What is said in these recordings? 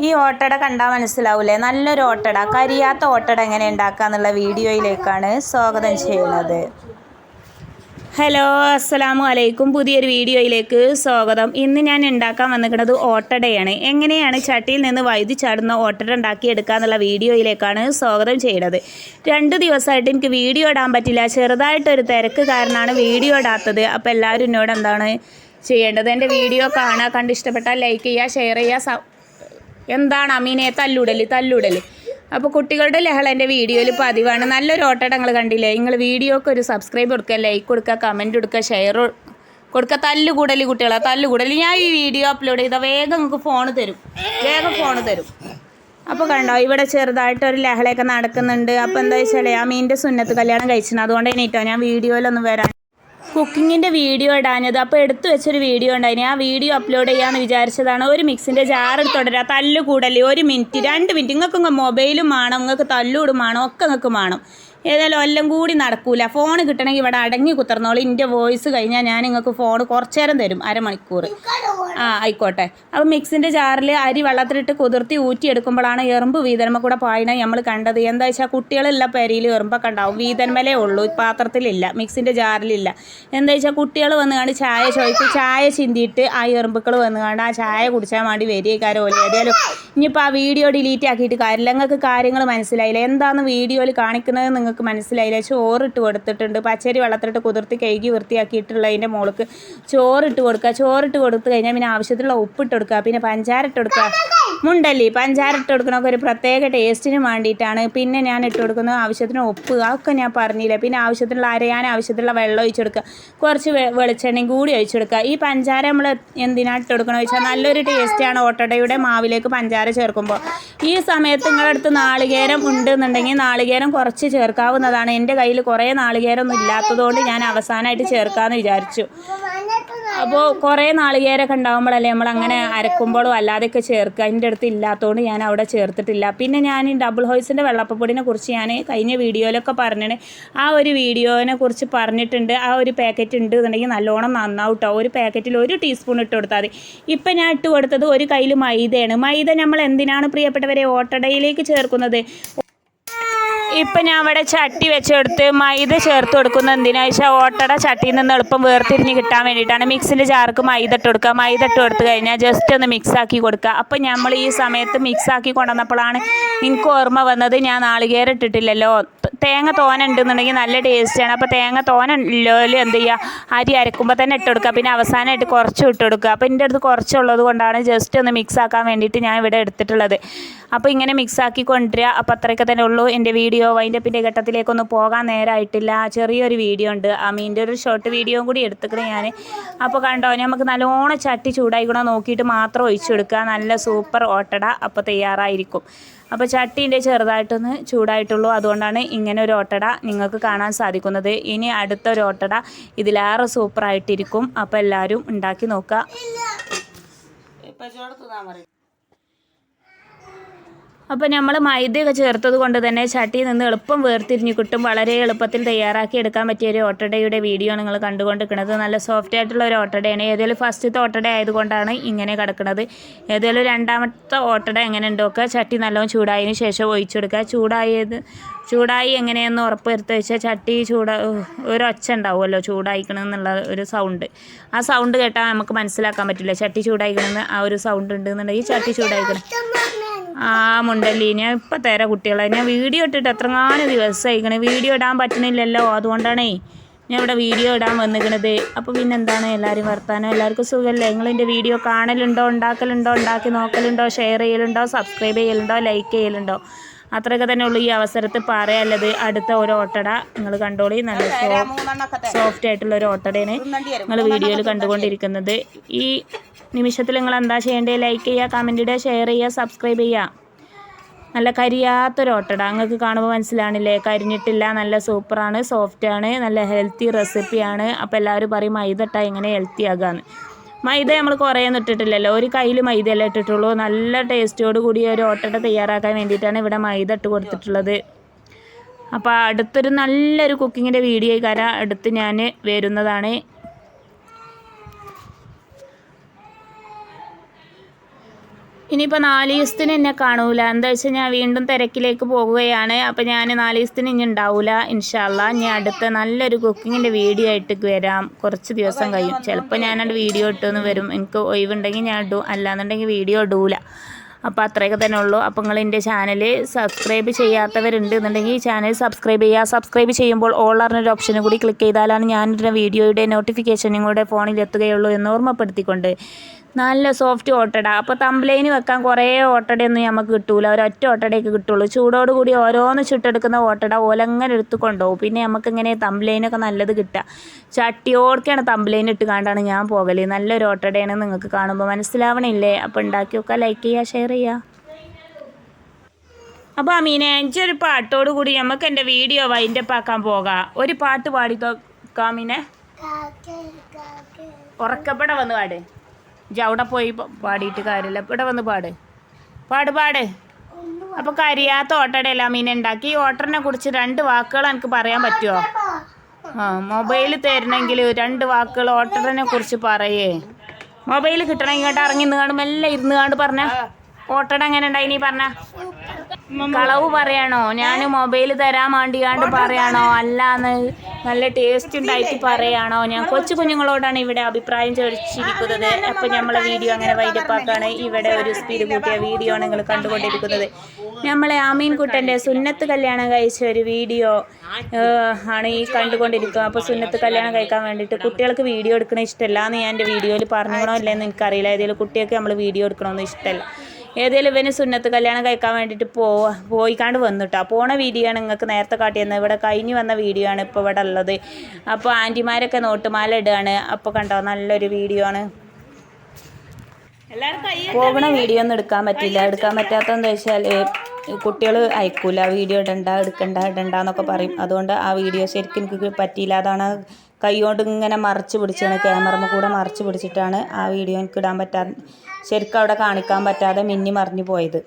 ഈ ഓട്ടട കണ്ടാൽ മനസ്സിലാവൂലേ? നല്ലൊരു ഓട്ടട. കരിയാത്ത ഓട്ടട എങ്ങനെ ഉണ്ടാക്കുക എന്നുള്ള വീഡിയോയിലേക്കാണ് സ്വാഗതം ചെയ്യുന്നത്. ഹലോ അസ്സലാമു അലൈക്കും. പുതിയൊരു വീഡിയോയിലേക്ക് സ്വാഗതം. ഇന്ന് ഞാൻ ഉണ്ടാക്കാൻ വന്നിരിക്കുന്നത് ഓട്ടടയാണ്. എങ്ങനെയാണ് ചട്ടിയിൽ നിന്ന് വൈദ്യുതി ചാടുന്ന ഓട്ടട ഉണ്ടാക്കിയെടുക്കുക എന്നുള്ള വീഡിയോയിലേക്കാണ് സ്വാഗതം ചെയ്യുന്നത്. രണ്ട് ദിവസമായിട്ട് എനിക്ക് വീഡിയോ ഇടാൻ പറ്റില്ല. ചെറുതായിട്ടൊരു തിരക്ക് കാരണമാണ് വീഡിയോ ഇടാത്തത്. അപ്പോൾ എല്ലാവരും എന്നോട് എന്താണ് ചെയ്യേണ്ടത്? എന്റെ വീഡിയോ കാണാൻ കണ്ട് ഇഷ്ടപ്പെട്ടാൽ ലൈക്ക് ചെയ്യുക ഷെയർ ചെയ്യുക എന്താണ് അമീനെ? തല്ലുടൽ തല്ലുടൽ അപ്പോൾ കുട്ടികളുടെ ലഹള എന്റെ വീഡിയോയിൽ പതിവാണ്. നല്ലൊരു ഓട്ടട നിങ്ങൾ കണ്ടില്ലേ? നിങ്ങൾ വീഡിയോക്ക് ഒരു സബ്സ്ക്രൈബ് കൊടുക്കുക ലൈക്ക് കൊടുക്കുക കമന്റ് കൊടുക്കുക ഷെയർ കൊടുക്കുക. തല്ലുകൂടൽ കുട്ടികളെ തല്ലുകൂടൽ ഞാൻ ഈ വീഡിയോ അപ്ലോഡ് ചെയ്താൽ വേഗം നിങ്ങൾക്ക് ഫോൺ തരും. വേഗം ഫോൺ തരും. അപ്പോൾ കണ്ടോ ഇവിടെ ചെറുതായിട്ട് ഒരു ലഹളയൊക്കെ നടക്കുന്നുണ്ട്. അപ്പോൾ എന്താ വെച്ചാൽ ആ മീന്റെ സുന്നത്ത് കല്യാണം കഴിച്ചിരുന്നു അതുകൊണ്ട് തന്നെയിട്ടോ ഞാൻ വീഡിയോയിലൊന്നും വരാൻ കുക്കിങ്ങിന്റെ വീഡിയോ ഇടാഞ്ഞത്. അപ്പോൾ എടുത്തു വെച്ചൊരു വീഡിയോ ഉണ്ടായിന്. ആ വീഡിയോ അപ്ലോഡ് ചെയ്യാമെന്ന് വിചാരിച്ചതാണ് ഒരു മിക്സിന്റെ ജാർ തുടരുക തല്ലുകൂടല്ലേ ഒരു മിനിറ്റ് രണ്ട് മിനിറ്റ് നിങ്ങൾക്ക് മൊബൈലും വേണം നിങ്ങൾക്ക് തല്ലൂടും വേണം ഒക്കെ നിങ്ങൾക്ക് വേണം ഏതായാലും എല്ലാം കൂടി നടക്കൂല. ഫോൺ കിട്ടണമെങ്കിൽ ഇവിടെ അടങ്ങി കുത്തർന്നോളൂ. എന്റെ വോയിസ് കഴിഞ്ഞാൽ ഞാൻ നിങ്ങൾക്ക് ഫോൺ കുറച്ചു നേരം തരും. അരമണിക്കൂർ ആ ആയിക്കോട്ടെ. അപ്പം മിക്സിന്റെ ജാറിൽ അരി വെള്ളത്തിലിട്ട് കുതിർത്തി ഊറ്റിയെടുക്കുമ്പോഴാണ് എറുമ്പ് വീതന്മ കൂടെ പായണ നമ്മൾ കണ്ടത് എന്താ വെച്ചാൽ കുട്ടികളുള്ള പെരയിൽ എറുമ്പൊക്കെ ഉണ്ടാവും. വീതന്മലേ ഉള്ളൂ. പാത്രത്തിലില്ല. മിക്സിന്റെ ജാറിലില്ല. എന്താ വെച്ചാൽ കുട്ടികൾ വന്ന് കണ്ട് ചായ ചോദിക്കും ചായ ചിന്തിയിട്ട് ആ എറുമ്പുക്കൾ വന്ന് കണ്ട് ആ ചായ കുടിച്ചാൽ വേണ്ടി വരികക്കാരോ ഏതായാലും ഇനിയിപ്പോൾ ആ വീഡിയോ ഡിലീറ്റ് ആക്കിയിട്ട് കാര്യമില്ല. നിങ്ങൾക്ക് കാര്യങ്ങൾ മനസ്സിലായില്ല? എന്താണെന്ന് വീഡിയോയിൽ കാണിക്കുന്നത് നിങ്ങൾക്ക് മനസ്സിലായില്ല. ചോറിട്ട് കൊടുത്തിട്ടുണ്ട്. പച്ചരി വെള്ളത്തിലിട്ട് കുതിർത്തി കഴുകി വൃത്തിയാക്കിയിട്ടുള്ളതിന്റെ മുകൾക്ക് ചോറിട്ട് കൊടുക്കുക. ചോറിട്ട് കൊടുത്തു കഴിഞ്ഞാൽ പിന്നെ ആവശ്യത്തിലുള്ള ഉപ്പിട്ട് കൊടുക്കുക. പിന്നെ പഞ്ചാര ഇട്ട് കൊടുക്കുക. മുണ്ടല്ലി പഞ്ചാര ഇട്ട് കൊടുക്കണമൊക്കെ ഒരു പ്രത്യേക ടേസ്റ്റിന് വേണ്ടിയിട്ടാണ്. പിന്നെ ഞാൻ ഇട്ട് കൊടുക്കുന്നത് ആവശ്യത്തിന് ഉപ്പ് അതൊക്കെ ഞാൻ പറഞ്ഞില്ല? പിന്നെ ആവശ്യത്തിനുള്ള അരയാൻ ആവശ്യത്തിലുള്ള വെള്ളം ഒഴിച്ചു കൊടുക്കുക. കുറച്ച് വെളിച്ചെണ്ണയും കൂടി ഒഴിച്ചു കൊടുക്കുക. ഈ പഞ്ചാര നമ്മൾ എന്തിനാണ് ഇട്ട് കൊടുക്കണമെന്ന് വെച്ചാൽ നല്ലൊരു ടേസ്റ്റാണ് ഓട്ടടയുടെ മാവിലേക്ക് പഞ്ചാര ചേർക്കുമ്പോൾ. ഈ സമയത്ത് നിങ്ങളുടെ അടുത്ത് നാളികേരം ഉണ്ടെന്നുണ്ടെങ്കിൽ നാളികേരം കുറച്ച് ചേർക്കാവുന്നതാണ്. എന്റെ കയ്യിൽ കുറേ നാളികേരം ഒന്നും ഇല്ലാത്തതുകൊണ്ട് ഞാൻ അവസാനമായിട്ട് ചേർക്കാമെന്ന് വിചാരിച്ചു. അപ്പോൾ കുറേ നാളികേരൊക്കെ ഉണ്ടാകുമ്പോഴല്ലേ നമ്മൾ അങ്ങനെ അരക്കുമ്പോഴും അല്ലാതെയൊക്കെ ചേർക്കുക. അതിന്റെ അടുത്ത് ഇല്ലാത്തതുകൊണ്ട് ഞാൻ അവിടെ ചേർത്തിട്ടില്ല. പിന്നെ ഞാൻ ഡബിൾ ഹോയ്സിന്റെ വെള്ളപ്പപ്പൊടിനെ കുറിച്ച് ഞാൻ കഴിഞ്ഞ വീഡിയോയിലൊക്കെ പറഞ്ഞിട്ട് ആ ഒരു വീഡിയോനെ കുറിച്ച് പറഞ്ഞിട്ടുണ്ട്. ആ ഒരു പാക്കറ്റ് ഉണ്ട് എന്നുണ്ടെങ്കിൽ നല്ലോണം നന്നാവും ഒരു പാക്കറ്റിൽ ഒരു ടീസ്പൂൺ ഇട്ട് കൊടുത്താൽ മതി. ഇപ്പം ഞാൻ ഇട്ട് കൊടുത്തത് ഒരു കയ്യിൽ മൈദയാണ്. മൈദ നമ്മൾ എന്തിനാണ് പ്രിയപ്പെട്ടവരെ ഓട്ടടയിലേക്ക് ചേർക്കുന്നത്? ഇപ്പം ഞാൻ ഇവിടെ ചട്ടി വെച്ചെടുത്ത് മൈദ ചേർത്ത് കൊടുക്കുന്നത് എന്തിനാ വെച്ചാൽ ഓട്ടയുടെ ചട്ടിയിൽ നിന്ന് എളുപ്പം വേർതിരിഞ്ഞ് കിട്ടാൻ വേണ്ടിയിട്ടാണ്. മിക്സിന്റെ ജാർക്ക് മൈദ ഇട്ട് കൊടുക്കുക. മൈദ ഇട്ട് കൊടുത്ത് കഴിഞ്ഞാൽ ജസ്റ്റ് ഒന്ന് മിക്സ് ആക്കി കൊടുക്കുക. അപ്പം നമ്മൾ ഈ സമയത്ത് മിക്സ് ആക്കി കൊണ്ടുവന്നപ്പോഴാണ് എനിക്ക് ഓർമ്മ വന്നത്. ഞാൻ നാളികേരം ഇട്ടിട്ടില്ലല്ലോ. തേങ്ങ തോന ഉണ്ടെന്നുണ്ടെങ്കിൽ നല്ല ടേസ്റ്റാണ്. അപ്പോൾ തേങ്ങ തോന ഉള്ളതിൽ എന്ത് ചെയ്യുക അരി അരക്കുമ്പോൾ തന്നെ ഇട്ട് കൊടുക്കുക. പിന്നെ അവസാനമായിട്ട് കുറച്ച് ഇട്ട് കൊടുക്കുക. അപ്പോൾ എന്റെ അടുത്ത് കുറച്ചുള്ളത് കൊണ്ടാണ് ജസ്റ്റ് ഒന്ന് മിക്സ് ആക്കാൻ വേണ്ടിയിട്ട് ഞാൻ ഇവിടെ എടുത്തിട്ടുള്ളത്. അപ്പോൾ ഇങ്ങനെ മിക്സ് ആക്കി കൊണ്ടുവരിക. അപ്പോൾ അത്രയൊക്കെ തന്നെ ഉള്ളൂ എന്റെ വീഡിയോ. വൈൻഡപ്പിന്റെ ഘട്ടത്തിലേക്കൊന്നും പോകാൻ നേരമായിട്ടില്ല ചെറിയൊരു വീഡിയോ ഉണ്ട്. അമീന്റെ മീന്റെ ഒരു ഷോർട്ട് വീഡിയോ കൂടി എടുത്തിട്ട് ഞാൻ അപ്പോൾ കണ്ടോ നമുക്ക് നല്ലോണം ചട്ടി ചൂടായിക്കണോ നോക്കിയിട്ട് മാത്രം ഒഴിച്ചു കൊടുക്കുക. നല്ല സൂപ്പർ ഓട്ടട. അപ്പോൾ തയ്യാറായിരിക്കും. അപ്പോൾ ചട്ടീന്റെ ചെറുതായിട്ടൊന്ന് ചൂടായിട്ടുള്ളൂ. അതുകൊണ്ടാണ് ഇങ്ങനെ ഒരു ഓട്ടട നിങ്ങൾക്ക് കാണാൻ സാധിക്കുന്നത്. ഇനി അടുത്ത ഒരു ഓട്ടട ഇതിലേറെ സൂപ്പറായിട്ടിരിക്കും അപ്പോൾ എല്ലാവരും ഉണ്ടാക്കി നോക്കുക. അപ്പോൾ നമ്മൾ മൈദയൊക്കെ ചേർത്തത് കൊണ്ട് തന്നെ ചട്ടിയിൽ നിന്ന് എളുപ്പം വേർതിരിഞ്ഞ് കിട്ടും. വളരെ എളുപ്പത്തിൽ തയ്യാറാക്കി എടുക്കാൻ പറ്റിയ ഒരു ഓട്ടടയുടെ വീഡിയോ നിങ്ങൾ കണ്ടുകൊണ്ടിരിക്കുന്നത്. നല്ല സോഫ്റ്റ് ആയിട്ടുള്ള ഒരു ഓട്ടടയാണ് ഏതെങ്കിലും ഫസ്റ്റത്തെ ഓട്ടട ആയതുകൊണ്ടാണ് ഇങ്ങനെ കിടക്കുന്നത്. ഏതെങ്കിലും രണ്ടാമത്തെ ഓട്ടട എങ്ങനെ ഉണ്ടോക്കുക ചട്ടി നല്ലോണം ചൂടായതിന് ശേഷം ഒഴിച്ചെടുക്കുക. ചൂടായത് ചൂടായി എങ്ങനെയെന്ന് ഉറപ്പ് വരുത്തുക വെച്ചാൽ ചട്ടി ചൂട ഒരൊച്ച ഉണ്ടാവുമല്ലോ ചൂടായിക്കണമെന്നുള്ള ഒരു സൗണ്ട് ആ സൗണ്ട് കേട്ടാൽ നമുക്ക് മനസ്സിലാക്കാൻ പറ്റില്ല. ചട്ടി ചൂടായിക്കണമെന്ന് ആ ഒരു സൗണ്ട് ഉണ്ടെന്നുണ്ടെങ്കിൽ ചട്ടി ചൂടായിക്കണം. ആ മുണ്ടല്ലി ഞാൻ ഇപ്പം തരാം കുട്ടികളെ. ഞാൻ വീഡിയോ ഇട്ടിട്ട് എത്രങ്ങാനും ദിവസമായിക്കണേ വീഡിയോ ഇടാൻ പറ്റുന്നില്ലല്ലോ അതുകൊണ്ടാണേ ഞാൻ ഇവിടെ വീഡിയോ ഇടാൻ വന്നിരിക്കണത് അപ്പോൾ പിന്നെ എന്താണ്? എല്ലാവരും വർത്താനം. എല്ലാവർക്കും സുഖമല്ലേ നിങ്ങൾ എന്റെ വീഡിയോ കാണലുണ്ടോ? ഉണ്ടാക്കലുണ്ടോ? ഉണ്ടാക്കി നോക്കലുണ്ടോ? ഷെയർ ചെയ്യലുണ്ടോ? സബ്സ്ക്രൈബ് ചെയ്യലുണ്ടോ? ലൈക്ക് ചെയ്യലുണ്ടോ? അത്രയൊക്കെ തന്നെ ഉള്ളൂ ഈ അവസരത്തിൽ പറയാനുള്ളത്. അടുത്ത ഒരു ഓട്ടട നിങ്ങൾ കണ്ടോളി. നല്ല സോഫ്റ്റ് ആയിട്ടുള്ള ഒരു ഓട്ടടയാണ് നിങ്ങൾ വീഡിയോയിൽ കണ്ടുകൊണ്ടിരിക്കുന്നത്. ഈ നിമിഷത്തിൽ നിങ്ങൾ എന്താ ചെയ്യേണ്ടത്? ലൈക്ക് ചെയ്യുക കമന്റ് ഇടുക ഷെയർ ചെയ്യുക സബ്സ്ക്രൈബ് ചെയ്യുക. നല്ല കരിയാത്തൊരു നിങ്ങൾക്ക് കാണുമ്പോൾ മനസ്സിലാണില്ലേ കരിഞ്ഞിട്ടില്ല നല്ല സൂപ്പറാണ് സോഫ്റ്റാണ് നല്ല ഹെൽത്തി റെസിപ്പിയാണ് അപ്പോൾ എല്ലാവരും പറയും മൈദ ഇട്ടാൽ ഇങ്ങനെ ഹെൽത്തി ആകാന്ന്. മൈദ നമ്മൾ കുറേ ഒന്നും ഇട്ടിട്ടില്ലല്ലോ. ഒരു കയ്യിൽ മൈദയല്ലേ ഇട്ടിട്ടുള്ളൂ. നല്ല ടേസ്റ്റോട് കൂടി ഒരു ഓട്ടട തയ്യാറാക്കാൻ വേണ്ടിയിട്ടാണ് ഇവിടെ മൈദ ഇട്ട് കൊടുത്തിട്ടുള്ളത്. അപ്പോൾ അടുത്തൊരു നല്ലൊരു കുക്കിങ്ങിന്റെ വീഡിയോ കാര അടുത്ത് ഞാൻ വരുന്നതാണ്. ഇനിയിപ്പോൾ നാല് ദിവസത്തിന് എന്നെ കാണൂല. എന്താ വെച്ചാൽ ഞാൻ വീണ്ടും തിരക്കിലേക്ക് പോകുകയാണ്. അപ്പോൾ ഞാൻ നാല് ദിവസത്തിന് ഇനി ഉണ്ടാവില്ല ഇൻഷാല്ല ഇനി അടുത്ത നല്ലൊരു കുക്കിങ്ങിന്റെ വീഡിയോ ആയിട്ട് വരാം. കുറച്ച് ദിവസം കഴിയും. ചിലപ്പോൾ ഞാനത് വീഡിയോ ഇട്ടെന്ന് വരും. എനിക്ക് ഒഴിവുണ്ടെങ്കിൽ ഞാൻ ഇടും. അല്ലാന്നുണ്ടെങ്കിൽ വീഡിയോ ഇടൂല. അപ്പോൾ അത്രയൊക്കെ തന്നെ ഉള്ളൂ. അപ്പോൾ നിങ്ങൾ എന്റെ ചാനൽ സബ്സ്ക്രൈബ് ചെയ്യാത്തവരുണ്ട് എന്നുണ്ടെങ്കിൽ ഈ ചാനൽ സബ്സ്ക്രൈബ് ചെയ്യുക. സബ്സ്ക്രൈബ് ചെയ്യുമ്പോൾ ഓൾ അറിഞ്ഞൊരു ഓപ്ഷനും കൂടി ക്ലിക്ക് ചെയ്താലാണ് ഞാനിടുന്ന വീഡിയോയുടെ നോട്ടിഫിക്കേഷൻ നിങ്ങളുടെ ഫോണിൽ എത്തുകയുള്ളൂ എന്ന് ഓർമ്മപ്പെടുത്തിക്കൊണ്ട് നല്ല സോഫ്റ്റ് ഓട്ടട അപ്പോൾ തമ്പ്ലൈന് വെക്കാൻ കുറേ ഓട്ടടയൊന്നും നമുക്ക് കിട്ടൂല. ഒരൊറ്റ ഓട്ടടയൊക്കെ കിട്ടുള്ളൂ. ചൂടോട് കൂടി ഓരോന്ന് ചുട്ടെടുക്കുന്ന ഓട്ടട ഓലങ്ങനെ എടുത്ത് കൊണ്ടുപോകും. പിന്നെ നമുക്ക് ഇങ്ങനെ തമ്പ്ലൈനൊക്കെ നല്ലത് കിട്ടുക. ചട്ടിയോടൊക്കെയാണ് തമ്പ്ലൈൻ ഇട്ട് കണ്ടാണ് ഞാൻ പോകൽ. നല്ലൊരു ഓട്ടടയാണ് നിങ്ങൾക്ക് കാണുമ്പോൾ മനസ്സിലാവണില്ലേ? അപ്പോൾ ഉണ്ടാക്കി വെക്കുക ലൈക്ക് ചെയ്യുക ഷെയർ ചെയ്യുക. അപ്പോൾ അമീനെ ഒരു പാട്ടോട് കൂടി നമുക്ക് എന്റെ വീഡിയോ വൈന്റെ ആക്കാൻ പോകാം. ഒരു പാട്ട് പാടിക്കാമീനെ ഉറക്കപ്പെട വന്ന് പാട്. ഇജ്ജ് അവിടെ പോയി പാടിയിട്ട് കാര്യമില്ല. ഇവിടെ വന്ന് പാട്. പാട് പാട്. അപ്പോൾ കരിയാത്ത ഓട്ടയുടെ എല്ലാം മീൻ ഉണ്ടാക്കി. ഈ ഓട്ടറിനെ കുറിച്ച് രണ്ട് വാക്കുകൾ എനിക്ക് പറയാൻ പറ്റുമോ ആ മൊബൈൽ തരണമെങ്കിൽ രണ്ട് വാക്കുകൾ ഓട്ടറിനെ കുറിച്ച് പറയേ. മൊബൈൽ കിട്ടണം ഇങ്ങോട്ട് ഇറങ്ങി നിന്ന് കാണും. എല്ലാം ഇരുന്ന് കാണ്ട് പറഞ്ഞ. ഓട്ടട എങ്ങനെ ഉണ്ടായി നീ പറഞ്ഞ? കളവ് പറയണോ? ഞാൻ മൊബൈൽ തരാൻ വേണ്ടിയാണ്ട് പറയാണോ? അല്ലാന്ന് നല്ല ടേസ്റ്റ് ഉണ്ടായിട്ട് പറയാണോ? ഞാൻ കൊച്ചു കുഞ്ഞുങ്ങളോടാണ് ഇവിടെ അഭിപ്രായം ചോദിച്ചിരിക്കുന്നത്. അപ്പോൾ നമ്മളെ വീഡിയോ അങ്ങനെ വൈഡപ്പാക്കാണ് ഇവിടെ ഒരു സ്പീഡ് കൂട്ടിയ വീഡിയോ ആണ് നിങ്ങൾ കണ്ടുകൊണ്ടിരിക്കുന്നത് നമ്മളെ ആമീൻ കുട്ടന്റെ സുന്നത്ത് കല്യാണം കഴിച്ച ഒരു വീഡിയോ ആണ് ഈ കണ്ടുകൊണ്ടിരിക്കുന്നത് അപ്പോൾ സുന്നത്ത് കല്യാണം കഴിക്കാൻ വേണ്ടിയിട്ട് കുട്ടികൾക്ക് വീഡിയോ എടുക്കണ ഇഷ്ടമല്ല എന്ന് ഞാൻ എന്റെ വീഡിയോയിൽ പറഞ്ഞോ ഇല്ലെന്ന് എനിക്കറിയില്ല. ഏതെങ്കിലും കുട്ടികൾക്ക് നമ്മൾ വീഡിയോ എടുക്കണമെന്ന് ഇഷ്ടമല്ല. ഏതെങ്കിലും ഇവന് സുന്നത്ത് കല്യാണം കഴിക്കാൻ വേണ്ടിയിട്ട് പോവാ പോയിക്കാണ്ട് വന്നിട്ടാ. പോണ വീഡിയോ ആണ് നിങ്ങൾക്ക് നേരത്തെ കാട്ടിയെന്ന്. ഇവിടെ കഴിഞ്ഞ് വന്ന വീഡിയോ ആണ് ഇപ്പോൾ ഇവിടെ ഉള്ളത്. അപ്പോൾ ആന്റിമാരൊക്കെ നോട്ടുമാല ഇടുകയാണ്. അപ്പോൾ കണ്ടോ നല്ലൊരു വീഡിയോ ആണ്. പോകണ വീഡിയോ ഒന്നും എടുക്കാൻ പറ്റില്ല. എടുക്കാൻ പറ്റാത്തതെന്ന് വെച്ചാൽ കുട്ടികൾ അയക്കൂല വീഡിയോ ഇടണ്ട എടുക്കണ്ട ഇടണ്ട എന്നൊക്കെ പറയും. അതുകൊണ്ട് ആ വീഡിയോ ശരിക്കും എനിക്ക് പറ്റിയില്ല. അതാണ് കൈ കൊണ്ട് ഇങ്ങനെ മറച്ച് പിടിച്ചാണ് ക്യാമറമ്മ കൂടെ മറച്ച് പിടിച്ചിട്ടാണ് ആ വീഡിയോ എനിക്ക് ഇടാൻ പറ്റാ ശരിക്കും അവിടെ കാണിക്കാൻ പറ്റാതെ മിന്നി മറിഞ്ഞു പോയത്.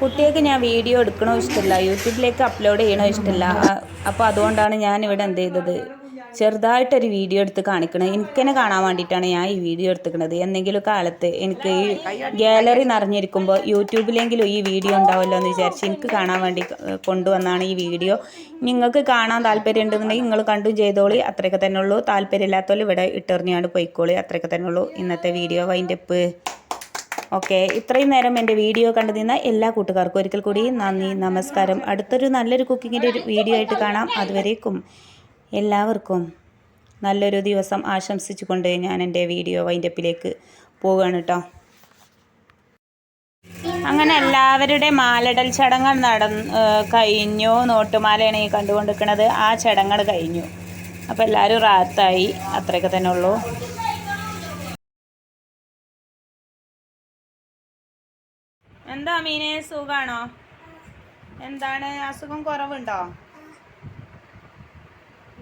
കുട്ടികൾക്ക് ഞാൻ വീഡിയോ എടുക്കണോ ഇഷ്ടമില്ല യൂട്യൂബിലേക്ക് അപ്ലോഡ് ചെയ്യണോ ഇഷ്ടമില്ല അപ്പോൾ അതുകൊണ്ടാണ് ഞാൻ ഇവിടെ എന്ത് ചെയ്തത്? ചെറുതായിട്ടൊരു വീഡിയോ എടുത്ത് കാണിക്കണം. എനിക്കെന്നെ കാണാൻ വേണ്ടിയിട്ടാണ് ഞാൻ ഈ വീഡിയോ എടുത്തിക്കണത്. എന്തെങ്കിലും കാലത്ത് എനിക്ക് ഈ ഗാലറി നിറഞ്ഞിരിക്കുമ്പോൾ യൂട്യൂബിലെങ്കിലും ഈ വീഡിയോ ഉണ്ടാവുമല്ലോ എന്ന് വിചാരിച്ച് എനിക്ക് കാണാൻ വേണ്ടി കൊണ്ടുവന്നാണ് ഈ വീഡിയോ. നിങ്ങൾക്ക് കാണാൻ താല്പര്യം ഉണ്ടെന്നുണ്ടെങ്കിൽ നിങ്ങൾ കണ്ടും ചെയ്തോളി. അത്രയൊക്കെ തന്നെ ഉള്ളൂ. താല്പര്യമില്ലാത്തവർ ഇവിടെ ഇട്ടെറിഞ്ഞാണ്ട് പോയിക്കോളി. അത്രയൊക്കെ തന്നെ ഉള്ളൂ. ഇന്നത്തെ വീഡിയോ വൈൻഡപ്പ്. ഓക്കെ ഇത്രയും നേരം എന്റെ വീഡിയോ കണ്ടു നിന്ന എല്ലാ കൂട്ടുകാർക്കും ഒരിക്കൽ കൂടി നന്ദി നമസ്കാരം. അടുത്തൊരു നല്ലൊരു കുക്കിങ്ങിന്റെ ഒരു വീഡിയോ ആയിട്ട് കാണാം. അതുവരേക്കും എല്ലാവർക്കും നല്ലൊരു ദിവസം ആശംസിച്ചുകൊണ്ട് ഞാൻ എന്റെ വീഡിയോ വൈൻഡപ്പിലേക്ക് പോവുകയാണ് കേട്ടോ. അങ്ങനെ എല്ലാവരുടെ മാലടൽ ചടങ്ങ് നടന്ന് കഴിഞ്ഞു. നോട്ടുമാലയാണ് ഈ കണ്ടുകൊണ്ടിരിക്കുന്നത്. ആ ചടങ്ങൾ കഴിഞ്ഞു. അപ്പോൾ എല്ലാവരും റാത്തായി. അത്രയൊക്കെ തന്നെ ഉള്ളൂ. മീനെ സുഖാണോ? എന്താണ്? അസുഖം കുറവുണ്ടോ?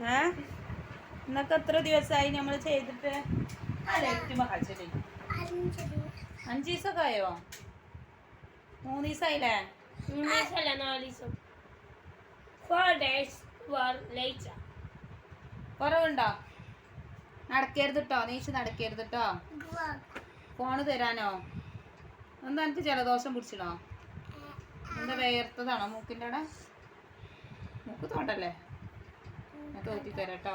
ഏ? ഇന്നൊക്കെ എത്ര ദിവസമായി നമ്മൾ ചെയ്തിട്ട്? അഞ്ച് ദിവസമൊക്കെ ആയോ മൂന്ന് ദിവസമായില്ലേ later. കുറവുണ്ടോ? നടക്കരുത് കേട്ടോ നീച്ച് നടക്കരുത് കേട്ടോ ഫോണ് തരാനോ? എന്താ എനിക്ക് ജലദോഷം പിടിച്ചിടോ എന്താ വേർത്തതാണോ മൂക്കിന്റെ അവിടെ? മൂക്ക് തോണ്ടല്ലേ ഞാൻ തോറ്റിത്തരാം കേട്ടോ.